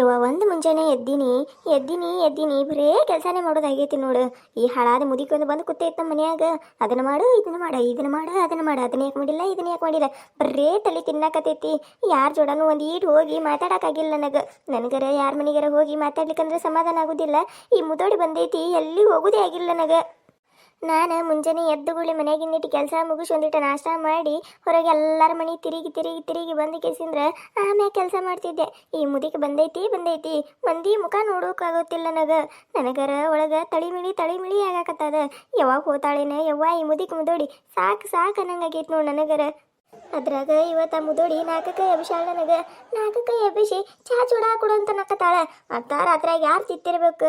ಇವ ಒಂದು ಮುಂಜಾನೆ ಎದ್ದೀನಿ ಎದ್ದೀನಿ ಎದ್ದೀನಿ, ಬರೇ ಕೆಲಸನೇ ಮಾಡೋದಾಗೈತಿ ನೋಡು. ಈ ಹಳಾದ ಮುದಿಕೊಂದು ಬಂದು ಕೂತೈತೆ ನಮ್ಮ ಮನ್ಯಾಗ. ಅದನ್ನ ಮಾಡು, ಇದನ್ನ ಮಾಡ ಇದನ್ನ ಮಾಡ, ಅದನ್ನ ಮಾಡ, ಅದನ್ನ ಯಾಕೆ ಮಾಡಿಲ್ಲ, ಇದನ್ನ ಯಾಕೆ ಮಾಡಿಲ್ಲ. ಬರೇ ತಲೆ ತಿನ್ನಾಕತೈತಿ. ಯಾರ ಜೋಡಾನು ಒಂದು ಈಟ್ ಹೋಗಿ ಮಾತಾಡಕ್ಕಾಗಿಲ್ಲ ನನಗೆ. ನನಗರ, ಯಾರ ಮನೆಗಾರ ಹೋಗಿ ಮಾತಾಡ್ಲಿಕ್ಕಂದ್ರೆ ಸಮಾಧಾನ ಆಗುದಿಲ್ಲ. ಈ ಮುದೋಡಿ ಬಂದೈತಿ, ಎಲ್ಲಿ ಹೋಗುದೇ ಆಗಿಲ್ಲ ನನಗೆ. ನಾನು ಮುಂಜಾನೆ ಎದ್ದುಗುಳಿ ಮನೆಯಾಗಿಂದಿಟ್ಟು ಕೆಲಸ ಮುಗಿಸಿ ಒಂದಿಟ್ಟು ನಾಷ್ಟ ಮಾಡಿ ಹೊರಗೆ ಎಲ್ಲರ ಮನೆ ತಿರುಗಿ ತಿರುಗಿ ತಿರುಗಿ ಬಂದು ಕೇಸಿಂದ್ರೆ ಆಮೇಲೆ ಕೆಲಸ ಮಾಡ್ತಿದ್ದೆ. ಈ ಮುದಿಗೆ ಬಂದೈತಿ ಬಂದೈತಿ. ಮಂದಿ ಮುಖ ನೋಡೋಕ್ಕಾಗೋತಿಲ್ಲ ನನಗೆ. ನನಗರ ಒಳಗೆ ತಳಿಮಿಳಿ ತಳಿಮಿಳಿ ಆಗಾಕತ್ತದ. ಯಾವಾಗ ಹೋತಾಳೇನ? ಯವ್ವ ಈ ಮುದಿಗೆ ಮುದೋಡಿ. ಸಾಕು ಸಾಕು ಅನ್ನಂಗಾಗೈತಿ ನೋಡಿ ನನಗರ. ಅದ್ರಾಗ ಇವತ್ತ ಮುದೋಡಿ ನಾಲ್ಕಕ್ಕೆ ಎಬ್ಬಿಸಾಳ ನನಗೆ ನಾಲ್ಕಕ್ಕೆ ಎಬ್ಬಿಸಿ ಚಾ ಚೂಡ ಕೊಡು ಅಂತ ನಕ್ಕತಾಳ. ಅತ್ತ ಅದ್ರಾಗ ಯಾರು ತಿತ್ತಿರ್ಬೇಕು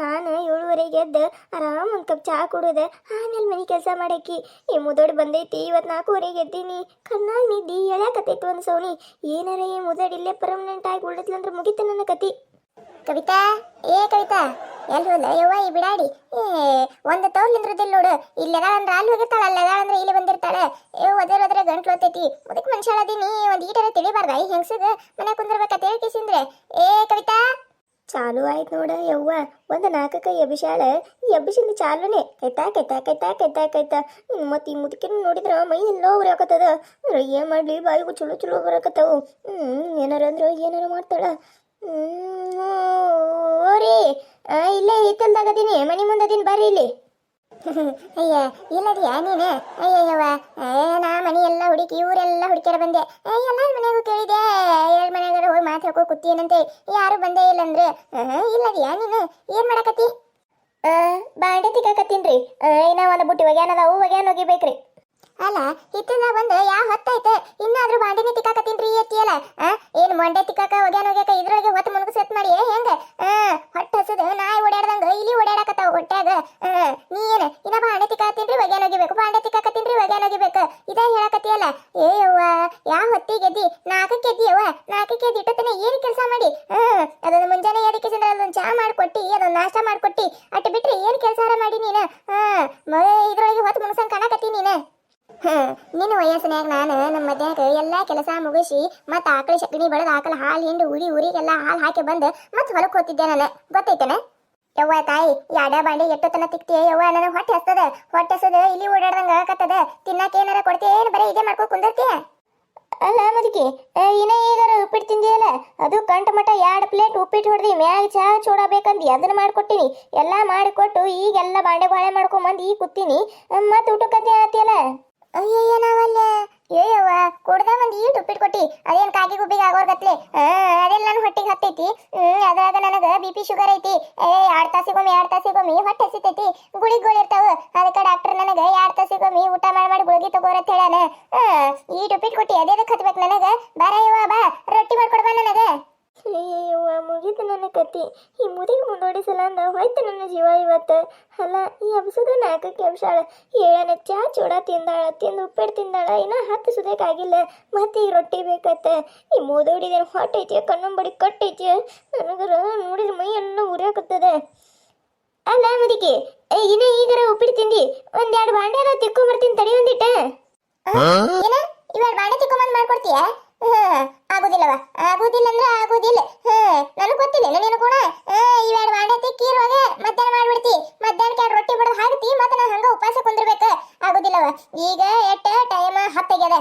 ನಾನು ಏಳುವರೆಗೆ ಎದ್ದು ಆರಾಮ್ ಒಂದು ಕಪ್ ಚಾ ಕುಡಿದೆ, ಆಮೇಲೆ ಮನೆ ಕೆಲಸ ಮಾಡಾಕಿ. ಈ ಮುದೋಡಿ ಬಂದೈತಿ, ಇವತ್ತು ನಾಲ್ಕೂವರೆಗೆ ಎದ್ದೀನಿ. ಕಣ್ಣಾಗ ನಿದ್ದಿ ಎಳ್ಯಾಕತ್ತೈತಿ ಒಂದು ಸೌನಿ. ಏನಾರ ಈ ಮುದೋಡಿ ಇಲ್ಲೇ ಪರ್ಮನೆಂಟ್ ಆಗಿ ಉಳಿದ್ಲಂದ್ರೆ ಮುಗಿತ ನನ್ನ ಕತಿ. ಕವಿತಾ, ಏ ಕವಿತಾ. ಹೋದ ಯವ್ವ ಈ ಬಿಡಾಡಿ. ಏ, ಒಂದು ತೌಲ್ ನಿಂದ್ರದಿಲ್ಲ ನೋಡು. ಇಲ್ಲೆದ ಅಂದ್ರೆ ಅಲ್ಲಿ ಹೋಗಿರ್ತಾಳ ಅಲ್ಲೆದ ಅಂದ್ರೆ ಇಲ್ಲಿ ಬಂದಿರ್ತಾಳೆ. ಏ ಒದರ್ ಒದ್ರೆ ಗಂಟ್ಲು ಹೊತ್ತೈತಿ. ಮುದಕ್ ಮನುಷ್ಯ ಅದೀನಿ ಒಂದು ಈಟರ ತಿಳಿಬಾರ್ದ, ಈ ಹೆಂಗಸಿಗೆ? ಮನೆ ಕುಂದಿರ್ಬೇಕಂತ ಹೇಳಿ ಕಿಸಿಂದ್ರೆ. ಏ, ಕವಿತಾ. ಚಾಲು ಆಯ್ತು ನೋಡ ಯವ್ವ. ಒಂದು ನಾಲ್ಕಕ್ಕೆ ಎಬಿಶಾಳ ಎಬ್ಬಿಸಿಂದ ಚಾಲುನೇ. ಕೈತಾ ಕೈತಾ ಕೈತಾ ಕೈತಾ ಕೈತಾ ಮತ್ತೆ ಈ ಮುದುಕಿನ ನೋಡಿದ್ರ ಮೈ ಎಲ್ಲೋ ಉರಿಯಾಕತ್ತದ. ಏನು ಮಾಡ್ಲಿ ಬಾಯಿಗೂ ಚಲೋ ಚಲೋ ಬರಕತ್ತವು ಏನಾರ ಅಂದ್ರೆ ಏನಾರ ಮಾಡ್ತಾಳ. ಓರಿ ಇಲ್ಲೇ ಹಿತ್ತಲ್ದಾಗದೀನಿ ಮನೆ ಮುಂದದೀನಿ ಬರ್ರಿ ಇಲ್ಲಿ. ಅಯ್ಯ, ಇಲ್ಲದಿಯಾ ನೀನು? ಅಯ್ಯಯ್ಯವ ನಾ ಮನೆ ಎಲ್ಲ ಹುಡುಕಿ, ಊರೆಲ್ಲ ಹುಡುಕ್ಯಾರ ಬಂದೆ. ಎಲ್ಲರ ಮನೆಗೂ ಕೇಳಿದೆ ಎರಡು ಮನೆಗಾರ ಹೋಗಿ ಮಾತು ಕೂತೀನಂತೆ ಯಾರು ಬಂದೇ ಇಲ್ಲ ಅಂದ್ರೆ ಇಲ್ಲದಿಯಾ ನೀನು? ಏನ್ ಮಾಡಕತ್ತಿ? ಬಾಂಡೆ ತಿಕ್ಕಾಕತ್ತೀನ್ರಿ ಏನೋ ಒಂದು ಬುಟ್ಟಿ ಒಗ್ಯಾನದಾವು ಒಗ್ಯಾನ ಒಗಿಬೇಕ್ರಿ. ಅಲ್ಲ ಇತ್ತಿನ ಬಂದು ಯಾವ ಹೊತ್ತೈತೆ ಇನ್ನಾದ್ರೂ ಬಾಂಡಿನ ತಿಕ್ಕಾಕತ್ತೀನ್ರಿ ಎತ್ತಿಯಲ್ಲ ಏನ್ ಮಂಡೆ ತಿಕ್ಕಾಕ, ಒಗ್ಯಾನ ಒಗ್ಯಾಕ ಇದ್ರೊಳಗೆ ಹೊತ್ತು ಮುಳುಗು ಸೆಟ್ ಮಾಡಿ ಹೆಂಗ? ಹೊಟ್ಟೆ ಹಸದ, ನಾಯಿ ಓಡಾಡ್ದಂಗ ಇಲ್ಲಿ ಓಡಾಡಕತ್ತಾವ ಹೊಟ್ಯಾಗ. ನೀ ಏನ, ಇನ್ನ ಬಾಂಡೆ ತಿಕ್ಕಾಕತ್ತೀನ್ರಿ, ಒಗ್ಯಾನ ಒಗಿಬೇಕು. ಬಾಂಡೆ ತಿಕ್ಕಾಕತ್ತೀನ್ರಿ, ಒಗ್ಯಾನ ಒಗಿಬೇಕು. ಇದ ಹೇಳಕತ್ತಿಯಲ್ಲ? ಏಯವ್ವ ಯವ್ವ, ಯಾವ ಹೊತ್ತಿಗೆ ಎದ್ದಿ ನಾಲ್ಕಕ್ಕೆ ಎದ್ದಿ ಯವ್ವ ನಾಲ್ಕಕ್ಕೆ ಎದ್ದಿ ಇಟ್ಟತನ ಏನ್ ಕೆಲಸ ಮಾಡಿ? ಅದನ್ನ ಮುಂಜಾನೆ ಎದಕ್ಕೆ ಅದೊಂದು ಚಾ ಮಾಡಿಕೊಟ್ಟಿ, ಅದೊಂದು ನಾಷ್ಟ ಮಾಡಿಕೊಟ್ಟಿ ಅಟ್ಟು ಬಿಟ್ರೆ ಏನ್ ಕೆಲ್ಸ ಮಾಡಿ ನೀನು ಆ ಮ ಇದ್ರೊಳಗೆ ಹೊತ್ತು ಮುಗಿಸಂಗ್ ಕಾಣಕತ್ತಿ ನೀನು ಹ್ಮ್, ವಯಸ್ಸಿನಾಗ ನಾನು ನಮ್ಮ ಮದ್ಯಾಗ ಎಲ್ಲಾ ಕೆಲಸ ಮುಗಿಸಿ ಮತ್ತ ಆಕಳ ಸಗಣಿ ಬಳದ ಆಕಳ ಹಾಲು ಹಿಂಡು ಉರಿ ಊರಿಗೆಲ್ಲ ಹಾಲು ಹಾಕಿ ಬಂದು ಮತ್ತೆ ಹೊಲಕ್ ಹೋಗ್ತಿದ್ದೆ ನಾನು. ಗೊತ್ತೈತೇನೆ ಯವ್ವ ತಾಯಿ ಯಾಡ ಬಾಂಡಿ ಎಷ್ಟೊತ್ತನ ತಿಕ್ತಿ ಯವ್ವ? ನನಗೆ ಹೊಟ್ಟೆ ಹಸ್ತದ. ಹೊಟ್ಟೆ ಹಸದ ಇಲ್ಲಿ ಓಡಾಡ್ದಂಗ ಆಗತ್ತದ ತಿನ್ನಕ್ಕೆ ಏನಾರ ಕೊಡ್ತಿ ಏನು? ಬರೀ ಇದೇ ಮಾಡ್ಕೊ ಕುಂದಿರ್ತಿಯ? ಅಲ್ಲ ಮದಕಿ ಇನ್ನ ಈಗಾರ ಉಪ್ಪಿಟ್ಟು ತಿಂದಿಯಲ್ಲ? ಅದು ಕಂಟ ಮಟ ಎರಡು ಪ್ಲೇಟ್ ಉಪ್ಪಿಟ್ಟು ಹೊಡೆದಿ, ಮ್ಯಾಗ ಚಹಾ ಚೂಡ ಬೇಕಂದಿ, ಅದನ್ನ ಮಾಡ್ಕೊಟ್ಟಿನಿ. ಎಲ್ಲ ಮಾಡಿಕೊಟ್ಟು ಈಗೆಲ್ಲ ಬಾಂಡೆ ಬಾಳೆ ಮಾಡ್ಕೊಂಬಂದು ಈಗ ಕೂತೀನಿ ಮತ್ತೆ ಊಟಕ್ಕೆ ಆತಿಯಲ್ಲ? ಅಯ್ಯಯ್ಯ, ನಾವಲ್ಲ. ಏಯವ್ವ ಕುಡ್ದ ಒಂದು ಈಟ್ ಉಪ್ಪಿಟ್ಟು ಕೊಟ್ಟಿ. ಅದೇನ್ ಕಾಗಿ ಗುಬ್ಬಿಗೆ ಆಗೋರ್ಗತ್ಲೆ ಅದೆಲ್ಲ ನನ್ನ ಹೊಟ್ಟಿಗೆ ಹತ್ತೈತಿ. ಅದ್ರಾಗ ನನಗ ಬಿ ಪಿ ಶುಗರ್ ಐತಿ. ಏ ಎರಡು ತಾಸಿಗೊಮ್ಮೆ ಎರಡು ತಾಸಿಗೊಮ್ಮೆ ಹೊಟ್ಟೆ ಹಸಿತೈತಿ. ಗುಳಿಗಳು ಇರ್ತಾವ. ಅದಕ್ಕೆ ಡಾಕ್ಟರ್ ನನಗೆ ಎರಡು ತಾಸಿಗೊಮ್ಮೆ ಊಟ ಮಾಡಿ ಮಾಡಿ ಗುಳಿಗೆ ತಗೋರ ಅಂತ ಹೇಳ್ಯಾನ. ಈಟ್ ಉಪ್ಪಿಟ್ಟು ಕೊಟ್ಟಿ ಅದೇದಕ್ಕೆ ಹತ್ಬೇಕು ನನಗೆ? ಬಾರ ಇವ ಬಾ. ರೊಟ್ಟಿ ಮಾಡಿ ಕೊಡ್ಬಾ ಅಯ್ಯವ್ವ ಮುಗೀತು ನನ್ನ ಕತಿ ಈ ಮುದಿಗೆ ಮುಂದೋಡಿಸಲ ಅಂದ ಹೋಯ್ತು ನನ್ನ ಜೀವ ಇವತ್ತು. ಅಲ್ಲ ಈ ಹಬ್ಸದ ನಾಲ್ಕಕ್ಕೆ ಹಬ್ಸಾಳ. ಏಳನ ಚಾ ಚೂಡ ತಿಂದಾಳ ತಿಂದು ಉಪ್ಪಿಟ್ಟು ತಿಂದಾಳ ಇನ್ನ ಹತ್ತು ಸುದೇಕಾಗಿಲ್ಲ. ಮತ್ತೆ ಈಗ ರೊಟ್ಟಿ ಬೇಕತ್ತ? ಈ ಮೋದೋಡಿದೇನು ಹೊಟ್ಟೈತಿ ಕಣ್ಣಂಬಡಿ ಕಟ್ಟೈತಿ. ನನಗರ ನೋಡಿದ್ರೆ ಮೈ ಎಲ್ಲ ಉರಿಯಾಕತ್ತದ. ಅಲ್ಲ ಮುದಿಗೆ ಏ, ಇನ್ನ ಈಗರ ಉಪ್ಪಿಟ್ಟು ತಿಂದಿ? ಒಂದೆರಡು ಬಾಂಡೆ ಎಲ್ಲ ತಿಕ್ಕೊಂಬರ್ತೀನಿ ತಡಿ ಒಂದಿಟ್ಟ. ಇವಾಗ ಬಾಂಡೆ ತಿಕ್ಕೊಂಬಂದು ಮಾಡ್ಕೊಡ್ತೀಯ? ಆಗುದಿಲ್ಲವ. ಆಗೋದಿಲ್ಲ ಅಂದ್ರೆ ಆಗುದಿಲ್ಲ. ನನಗೆ ಗೊತ್ತಿಲ್ಲ. ನೀನು ಕೂಡ ಇವೆರಡು ಮಾಡೈತಿ ಕೀರುವಾಗ ಮಧ್ಯಾಹ್ನ ಮಾಡ್ಬಿಡ್ತಿ. ಮಧ್ಯಾಹ್ನಕ್ಕೆ ಎರಡು ರೊಟ್ಟಿ ಬಿಡೋದು ಹಾಕ್ತಿ, ಮತ್ತೆ ನಾನು ಹಂಗ ಉಪವಾಸ ಕುಂದಿರ್ಬೇಕು. ಆಗುದಿಲ್ಲವ. ಈಗ ಎಟ್ಟ ಟೈಮ್ ಹತ್ತಾಗ್ಯದ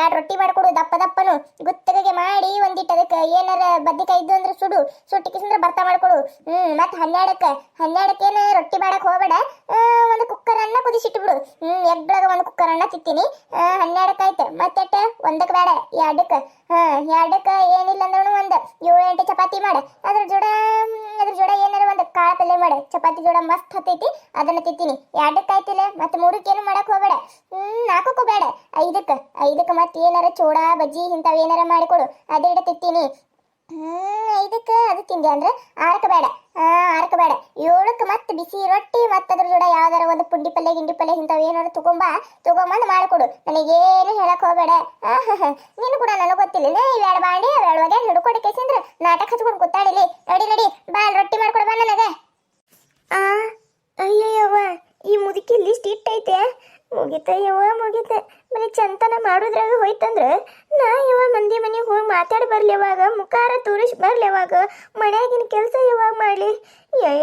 ಎರಡು ರೊಟ್ಟಿ ಮಾಡ್ಕೊಡು, ದಪ್ಪ ದಪ್ಪನು. ಗುತ್ತಗೆ ಮಾಡಿ ಒಂದಿಟ್ಟು ಅದಕ್ಕೆ. ಏನಾರ ಬದ್ನಿಕಾಯಿ ಇದ್ದು ಅಂದ್ರೆ ಸುಡು. ಸುಟ್ಟಿಕಿಸಂದ್ರೆ ಬರ್ತಾ ಮಾಡ್ಕೊಡು. ಹ್ಮ್, ಮತ್ತೆ ಹನ್ನೆರಡಕ್ಕೆ. ಹನ್ನೆರಡಕ್ಕೇನು ರೊಟ್ಟಿ ಮಾಡಕ್ ಹೋಗಬೇಡ. ಒಂದು ಕುಕ್ಕರ್ ಅನ್ನ ಕುದಿಸಿಟ್ಬಿಡು. ಹ್ಮ್ ಎಗ್ಳಗ ಒಂದು ಕುಕ್ಕರ್ ಅನ್ನ ತಿತ್ತೀನಿ. ಹನ್ನೆರಡಕ್ಕಾಯ್ತು ಮತ್ತೆಟ್ಟ? ಒಂದಕ್ಕೆ ಬೇಡ. ಎರಡಕ್ಕೆ. ಹಾ, ಎರಡಕ್ಕೆ ಏನಿಲ್ಲ ಅಂದ್ರೂ ಒಂದು. ಏಳು ಎಂಟು ಚಪಾತಿ ಮಾಡ. ಅದ್ರ ಜೋಡ ಅದ್ರ ಜೋಡ ಏನಾರ ಒಂದು ಕಾಳ ಪಲ್ಯ ಮಾಡ. ಚಪಾತಿ ಜೋಡ ಮಸ್ತ್ ಹತ್ತೈತಿ. ಅದನ್ನ ತಿತ್ತೀನಿ. ಎರಡಕ್ಕೆ ಆಯ್ತಿಲ್ಲ? ಮತ್ತೆ ಮೂರಕ್ಕೇನು ಮಾಡಕ್ ಹೋಗಬೇಡ. ಹ್ಮ್ ಬೇಡ ಐದಕ್ಕೆ ಐದಕ್ಕೆ ಮತ್ತೆ ಏನಾರ ಚೋಡಾ, ಬಜ್ಜಿ ಇಂಥವು ಏನಾರ ಮಾಡಿಕೊಡು. ಅದೇ ಇಡ ಹ್ಮ್, ಐದಕ್ಕೆ, ಅದು ತಿಂದೆ ಅಂದ್ರೆ ಆರಕ್ಕೆ ಬೇಡ. ಆರಕ್ಕೆ ಬೇಡ. ಏಳಕ್ಕೆ ಮತ್ತೆ ಬಿಸಿ ರೊಟ್ಟಿ ಮತ್ತೆ ಅದ್ರ ಜೋಡ ಯಾವ್ದಾರ ಒಂದು ಪುಂಡಿ ಪಲ್ಯ, ಗಿಂಡಿ ಪಲ್ಯ ಇಂಥವು ಏನಾರು ತಗೊಂಬ, ತಗೊಂಬಂದು ಮಾಡಿಕೊಡು. ನನಗೇನು ಹೇಳಕ್ ಹೋಗಬೇಡ. ನೀನು ಕೂಡ ನನಗೆ ಗೊತ್ತಿಲ್ಲ. ಇವೆರಡು ಬಾಂಡಿ ಅವೆರಡು ಒಗೆ ಹಿಡ್ಕೊಡಿ ಕೇಸಂದ್ರೆ ನಾಟಕ ಹಚ್ಕೊಂಡು ಕೂತಾಡಿಲಿ ನಡಿ ನಡಿ. ಬಾ ರೊಟ್ಟಿ ಮಾಡ್ಕೊಡು ಬಾ ನನಗೆ. ಅಯ್ಯಯ್ಯವ್ವ, ಈ ಮುದುಕಿ ಲಿಸ್ಟ್ ಇಟ್ಟೈತೆ. ಮುಗಿತ, ಯವ್ವ ಮುಗಿತ. ಮನೆ ಚಂತನ ಮಾಡೋದ್ರಾಗ ಹೋಯ್ತಂದ್ರೆ ನಾ ಯವ್ವ ಮಂದಿ ಮನೆಗೆ ಹೋಗಿ ಮಾತಾಡಿ ಬರ್ಲಿ ಯಾವಾಗ ಮುಖಾರ ತೋರಿಸಿ ಬರ್ಲಿ ಯಾವಾಗ ಮನ್ಯಾಗಿನ ಕೆಲಸ ಯಾವಾಗ ಮಾಡ್ಲಿ.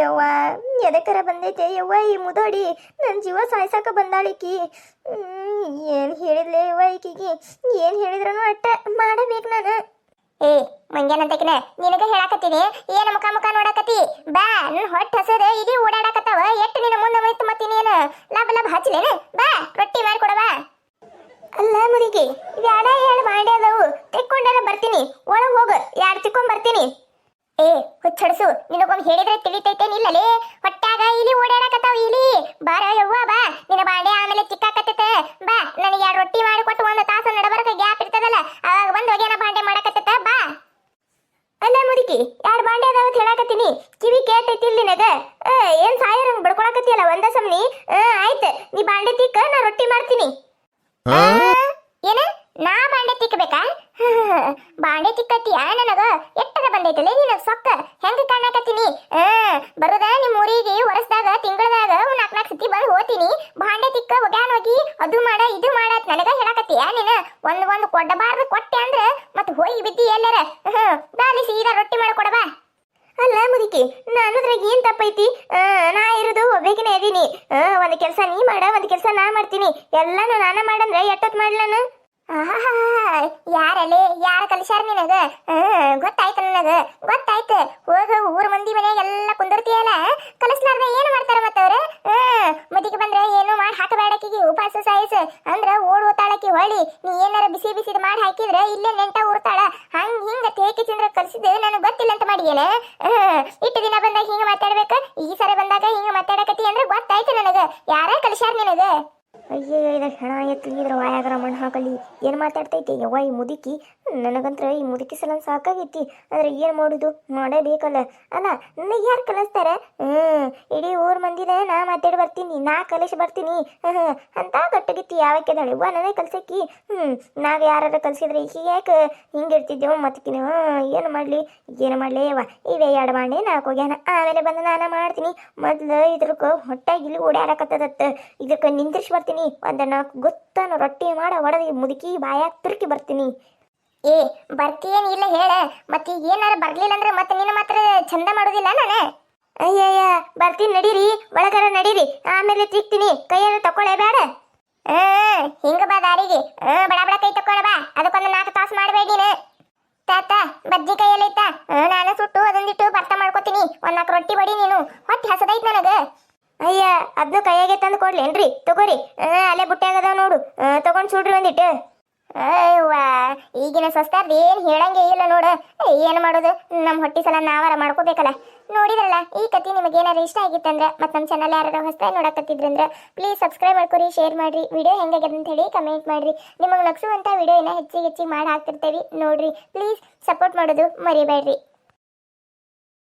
ಯವ್ವ ಎದಕ್ಕರ ಬಂದೈತೆ ಯವ್ವ ಈ ಮುದೋಡಿ? ನನ್ನ ಜೀವ ಸಾಯ್ಸಾಕ ಬಂದಾಳಿಕಿ. ಏನು ಹೇಳಿದ್ಲೆ ಯವ್ವ ಈಕಿಗೆ? ಏನು ಹೇಳಿದ್ರೂ ಅಟ್ಟ ಮಾಡಬೇಕು ನಾನು. ಏ, ಮಂಗ್ಯಾನಂತಕಿನ, ನಿನಗ ಹೇಳಾಕತ್ತೀನಿ, ಏನ ಮುಖ ಮುಖ ನೋಡಾಕತಿ ಬಾ, ನನ್ ಹೊಟ್ಟೆ ಹಸದ, ಇಡೀ ಓಡಾಡಕತ್ತಾವ ಎಟ್ಟು ನಿನ್ನ ಮುಂದೆ ಮೈತು ಮತ್ತೀನಿ ಏನು ಲಾಭ ಲಾಭ ಹಚ್ಚಲೇನ ಬಾ, ರೊಟ್ಟಿ ಮಾಡ್ಕೊಡವಾ. ಅಲ್ಲ ಮುರಿಗಿ ಬ್ಯಾಡ ಎರಡು ಮಾಡಿ ಅದಾವು. ತಿಕ್ಕೊಂಡಾರ ಬರ್ತೀನಿ, ಒಳಗೆ ಹೋಗು, ಯಾರು ತಿಕ್ಕೊಂಡ್ ಬರ್ತೀನಿ. ಏ, ಹುಚ್ಚಡಸು, ನಿನಗೊಮ್ಮೆ ಹೇಳಿದ್ರೆ ತಿಳಿತೈತೇನಿಲ್ಲಲೇ? ಹೊಟ್ಟಾಗ ಇಲಿ ಓಡಾಡಕತ್ತಾವ ಇಲಿ. ಬಾರ ಯವ್ವ, ಬಾ, ನಿನ್ನ ಬಾಂಡೆ ಆಮೇಲೆ ತಿಕ್ಕಾಕತ್ತೈತೆ ಬಾ, ನನಗೆ ಎರಡು ರೊಟ್ಟಿ ಮಾಡಿ ಕೊಟ್ಟು ಒಂದು ತಾಸು ನಡಬರಕ ಗ್ಯಾಪ್ ಇರ್ತದಲ್ಲ ಆವಾಗ ಬಂದು ಹೋಗ್ಯಾನ ಬಾಂಡೆ ಮಾಡಕತ್ತೈತೆ ಮುದುಕಿ ಎರಡು ಬಾಂಡೆ ಅದಾವ ಅಂತ ಹೇಳಾಕತ್ತೀನಿ. ಕಿವಿ ಕೇಳ್ತೈತಿ ಇಲ್ಲಿ ನಿನಗ. ಏನ್ ಸಾಯರಂಗ್ ಬಡ್ಕೊಳಕತ್ತಿಯಲ್ಲ? ಒಂದ ಸಮನಿ? ಆಯ್ತು. ನೀ ಬಾಂಡೆ ತಿಕ್ಕ ನಾ ರೊಟ್ಟಿ ಮಾಡ್ತೀನಿ. ಆ, ಏನ? ನಾ ಬಾಂಡೆ ತಿಕ್ಕಬೇಕಾ ಬಾಂಡೆ ತಿಕ್ಕತ್ತೀಯ ನನಗ? ಎಟ್ಟರ ಬಂದೈತಲ್ಲ ನಿನಗ ಸೊಕ್ಕ? ಹೆಂಗ ಕಾಣಕತ್ತೀನಿ? ಬರೋದ ನಿಮ್ ಊರಿಗೆ ವರ್ಷದಾಗ ತಿಂಗಳದಾಗ ನಾಲ್ಕು ನಾಲ್ಕು ಸತಿ ಬಂದು ಹೋತೀನಿ. ಬಾಂಡೆ ತಿಕ್ಕ ಒಗ್ಯಾನ್ ಹೋಗಿ ಅದು ಮಾಡ ಇದು ಮಾಡ ನನಗ ಹೇಳಕತ್ತೀಯ ನೀನ? ಒಂದ್ ಒಂದ್ ಕೊಡಬಾರ್ದು ಕೊಟ್ಟೆ ಹೋಗಿ ಬಿದ್ದಿ ಎಲ್ಲರ? ಬಾಲಿ ಸೀದಾ ರೊಟ್ಟಿ ಮಾಡ್ಕೊಡಬಾ ಅಲ್ಲ ಮುದುಕಿ ನನ್ನದ್ರಾಗ ಏನ್ ತಪ್ಪೈತಿ? ನಾ ಇರೋದು ಒಬ್ಬೇಕಿನ ಇದೀನಿ. ಒಂದ್ ಕೆಲಸ ನೀ ಮಾಡ, ಒಂದ್ ಕೆಲಸ ನಾ ಮಾಡ್ತೀನಿ. ಎಲ್ಲಾನು ನಾನ ಮಾಡಂದ್ರೆ ಎಟ್ಟತ್ ಮಾಡ್ಲಾನು? ಯಾರಲ್ಲೇ ಯಾರ ಕಲಿಸ್ಯಾರ ನಿನಗ? ಗೊತ್ತಾಯ್ತು ನನಗ ಗೊತ್ತಾಯ್ತು. ಹೋಗ, ಊರ ಮಂದಿ ಮನ್ಯಾಗ ಎಲ್ಲ ಕುಂದಿರ್ತೀಯಲ್ಲ? ಕಲಿಸ್ಲಾರ್ದ ಏನು ಮಾಡ್ತಾರ ಮತ್ತವ್ರ? ಮದಿಗೆ ಬಂದ್ರೆ ಏನು ಮಾಡಿ ಹಾಕಬೇಡಕಿಗೆ ಉಪವಾಸ ಸಾಯಿಸ. ಅಂದ್ರ ಓಡ್ ಓತಾಳಕ್ಕಿ ಹೊಳಿ ನೀ ಏನಾರ ಬಿಸಿ ಬಿಸಿದ ಮಾಡಿ ಹಾಕಿದ್ರೆ ಇಲ್ಲೇ ನೆಂಟ ಊರ್ತಾಳ ಹಂಗ ಹಿಂಗ ತೇಕೆ ತಿಂದ್ರ ಕಲಸಿದೆ ನನಗೆ ಗೊತ್ತಿಲ್ಲ ಅಂತ ಮಾಡಿಯೇನ? ಇಟ್ಟು ದಿನ ಬಂದಾಗ ಹಿಂಗ ಮಾತಾಡ್ಬೇಕು? ಈ ಸರಿ ಬಂದಾಗ ಹಿಂಗ ಮಾತಾಡಕತ್ತಿ ಅಂದ್ರೆ ಗೊತ್ತಾಯ್ತು ನನಗ. ಯಾರೇ ಕಲಿಸ್ಯಾರ ನಿನಗ? ಅಯ್ಯೋ ಇದ ಹೆಣ ಎತ್ತಿದ್ರ ವಾಯಾಗ್ರ ಮಣ್ಣು ಹಾಕಲಿ. ಏನು ಮಾತಾಡ್ತೈತಿ? ಯವ್ವ, ಈ ಮುದುಕಿ? ನನಗಂತ್ರ ಈ ಮುದುಕಿ ಸಲ ಸಾಕಾಗೈತಿ. ಆದ್ರೆ ಏನು ಮಾಡೋದು? ಮಾಡೇಬೇಕಲ್ಲ ಅಲ್ಲ, ನನಗೆ ಯಾರು ಕಲಿಸ್ತಾರೆ? ಹ್ಞೂ ಇಡೀ ಊರ್ ಮಂದಿನ ನಾ ಮಾತಾಡಿ ಬರ್ತೀನಿ, ನಾ ಕಲಿಸಿ ಬರ್ತೀನಿ. ಅಂತ ಯಾವ ಯಾವಕ್ಕೆದಾಳೆ ಯವ್ವ, ನನಗೆ ಕಲ್ಸಕ್ಕಿ? ಹ್ಞೂ ನಾವ್ ಯಾರು ಕಲ್ಸಿದ್ರೆ ಈಗ ಯಾಕೆ ಹಿಂಗಿರ್ತಿದ್ದೇವ ಮತ್ಕಿನ ಏನು ಮಾಡಲಿ? ಏನು ಮಾಡಲಿ ಯವ್ವ? ಇವೇ ಎರಡು ಮಾಡಿ ನಾಲ್ಕು ಹೋಗ್ಯಾನ. ಆಮೇಲೆ ಬಂದು ನಾನು ಮಾಡ್ತೀನಿ. ಮೊದಲು ಇದ್ರಕ್ಕ ಹೊಟ್ಟಾಗಿ ಓಡಾಡಕತ್ತದತ್ತ ಇದಕ್ಕೆ ನಿಂದ್ರಿಸಿ ಬರ್ತೀನಿ. ಒಂದ ನಾಲ್ಕು ರೊಟ್ಟಿ ಮಾಡ ಒಡದಿ ಮುದುಕಿ ಬಾಯಾಗ ತುರುಕಿ ಬರ್ತೀನಿ. ಏ ಬರ್ತೀಯೇನು ಇಲ್ಲ ಹೇಳ ಮತ್ತೆ ಏನಾರು ಬರ್ಲಿಲ್ಲ ಅಂದ್ರೆ ಮತ್ತೆ ನಿನ್ನ ಮಾತ್ರ ಚಂದ ಮಾಡೋದಿಲ್ಲ ನಾನು? ಅಯ್ಯಯ್ಯ ಬರ್ತೀನಿ ನಡೀರಿ ಒಳಗಡೆ ನಡೀರಿ ಆಮೇಲೆ ತಿಕ್ತೀನಿ ಕೈಯಲ್ಲಿ ತಕೊಳ್ಳೇ ಬೇಡ. ಆ, ಹಿಂಗ ಬಾ ದಾರಿಗೆ. ಆ, ಬಡ ಬಡ ಕೈ ತಕೊಳ್ಳ ಬಾ ಅದಕ್ಕೊಂದು ನಾಲ್ಕು ತಾಸು ಮಾಡಬೇಡಿ ತಾತ ಬಜ್ಜಿ ಕೈಯಲ್ಲಿ ತಾ ನಾನು ಸುಟ್ಟು ಅದೊಂದಿಟ್ಟು ಭರ್ತ ಮಾಡ್ಕೋತೀನಿ ಒಂದ್ ನಾಲ್ಕು ರೊಟ್ಟಿ ಬಡಿ ನೀನು ಹೊಟ್ಟೆ ಹಸದೈತ್ ನನಗ ಅಯ್ಯ ಅದನ್ನು ಕೈಯಾಗೆ ತಂದು ಕೊಡ್ಲೇನ್ರಿ? ತಗೋರಿ. ಅಲ್ಲೇ ಅಲ್ಲೇ ಬುಟ್ಟಿಯಾಗದ ನೋಡು. ತಗೊಂಡ್ ಸುಡ್ರಿ ಒಂದಿಟ್ಟು. ಅಯ್ಯವ್ವ, ಈಗಿನ ಸಸ್ತಾರ್ದು ಏನ್ ಹೇಳಂಗೆ ಇಲ್ಲ ನೋಡ. ಏನ್ ಮಾಡೋದು? ನಮ್ಮ ಹೊಟ್ಟಿ ಸಲ ನಾವಾರ ಮಾಡ್ಕೋಬೇಕಲ್ಲ. ನೋಡಿದ್ರಲ್ಲ, ಈ ಕತಿ ನಿಮಗೆ ಏನಾರು ಇಷ್ಟ ಆಗಿತ್ತಂದ್ರೆ, ಮತ್ತೆ ನಮ್ಮ ಚಾನಲ್ ಯಾರು ಹೊಸದಾಗಿ ನೋಡಕತ್ತಿದ್ರಂದ್ರೆ ಪ್ಲೀಸ್ ಸಬ್ಸ್ಕ್ರೈಬ್ ಮಾಡ್ಕೊರಿ ಶೇರ್ ಮಾಡ್ರಿ. ವಿಡಿಯೋ ಹೆಂಗಾಗ್ಯದ ಅಂತ ಹೇಳಿ ಕಮೆಂಟ್ ಮಾಡ್ರಿ. ನಿಮಗೆ ವಿಡಿಯೋ ಏನ ಹೆಚ್ಚಿಗೆ ಹೆಚ್ಚಿಗೆ ಮಾಡಿ ಹಾಕ್ತಿರ್ತೇವೆ. ನೋಡ್ರಿ ಪ್ಲೀಸ್ ಸಪೋರ್ಟ್ ಮಾಡೋದು ಮರಿಬೇಡ್ರಿ.